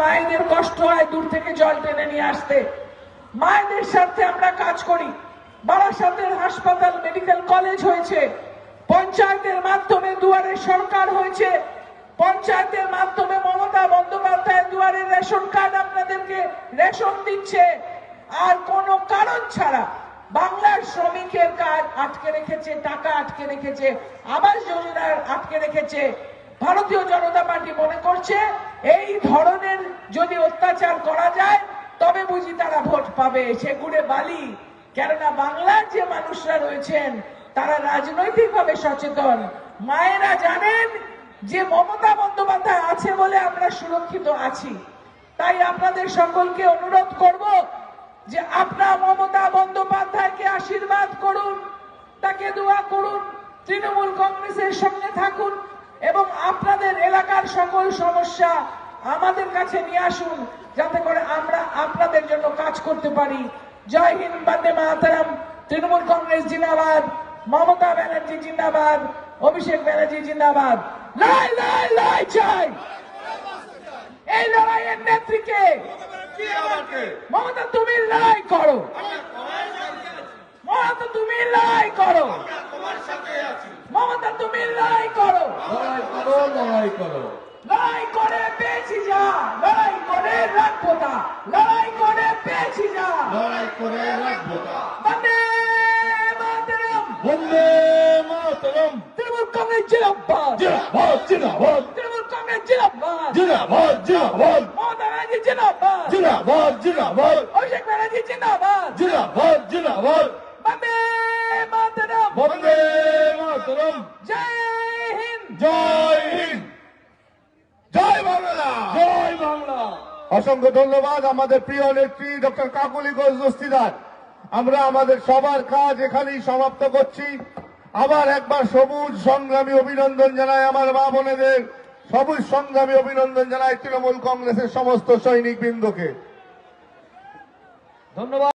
মায়েদের কষ্ট হয় দূর থেকে জল টেনে নিয়ে আসতে। মায়েদের স্বার্থে আমরা কাজ করি। বারাসাতের হাসপাতাল, মেডিকেল কলেজ হয়েছে। পঞ্চায়েতের মাধ্যমে দুয়ারে সরকার হয়েছে। পঞ্চায়েতের মাধ্যমে মমতা বন্দ্যোপাধ্যায় দুয়ারে রেশন কার্ড আপনাদেরকে রেশন দিচ্ছে। আর কোনো কারণ ছাড়া বাংলার শ্রমিকের কাজ আটকে রেখেছে, টাকা আটকে রেখেছে, আবাস যোজনার আটকে রেখেছে। ভারতীয় জনতা পার্টি মনে করছে এই ধরনের যদি অত্যাচার করা যায়, তবে বুঝি তারা ভোট পাবে। সেগুড়ে বালি। কেননা বাংলার যে মানুষরা রয়েছেন, তারা রাজনৈতিকভাবে সচেতন। মায়েরা জানেন যে মমতা বন্দ্যোপাধ্যায় আছে বলে আমরা সুরক্ষিত আছি। তাই আপনাদের সকলকে অনুরোধ করব যে আপনার মমতা বন্দ্যোপাধ্যায়কে আশীর্বাদ করুন, তাকে দোয়া করুন, তৃণমূল কংগ্রেসের সঙ্গে থাকুন এবং আপনাদের এলাকার সকল সমস্যা আমাদের কাছে নিয়ে আসুন, যাতে করে আমরা আপনাদের জন্য কাজ করতে পারি। জয় হিন্দ, বন্দে মাতারাম। তৃণমূল কংগ্রেস জিন্দাবাদ, মমতা ব্যানার্জি জিন্দাবাদ, অভিষেক ব্যানার্জি জিন্দাবাদ। লাই লাই লাই এই লড়াইয়ের নেত্রীকে মমতা, তুমি করো। মমতা, তুমি লড়াই করো। মমতা, তুমি লড়াই করো। লড়াই করো লড়াই করো। লড়াই করে পেয়েছি যা লড়াই করে রাখব তা লড়াই করে পেয়েছি যা। লড়াই করে রাখব বন্দে মাতরম। বন্দে মাতরম। তৃণমূল কংগ্রেস জিন্দাবাদ। জিন্দাবাদ জিন্দাবাদ। তৃণমূল কংগ্রেস জিন্দাবাদ। জিন্দাবাদ জিন্দাবাদ। মমতা ব্যানার্জি জিন্দাবাদ। জিন্দাবাদ জিন্দাবাদ। অভিষেক ব্যানার্জি জিন্দাবাদ জিন্দাবাদ জিন্দাবাদ বন্দে মাতরম বন্দে মাতরম জয় হিন্দ জয় হিন্দ জয় বাংলা জয় বাংলা অসংখ্য ধন্যবাদ আমাদের প্রিয় নেত্রী ডক্টর কাকুলি ঘোষ দস্তিদার। আমরা আমাদের সবার কাজ এখানেই সমাপ্ত করছি। আবার একবার সবুজ সংগ্রামী অভিনন্দন জানাই আমার মা বোনেদের। সবুজ সংগ্রামী অভিনন্দন জানাই তৃণমূল কংগ্রেসের সমস্ত সৈনিক বৃন্দকে ধন্যবাদ।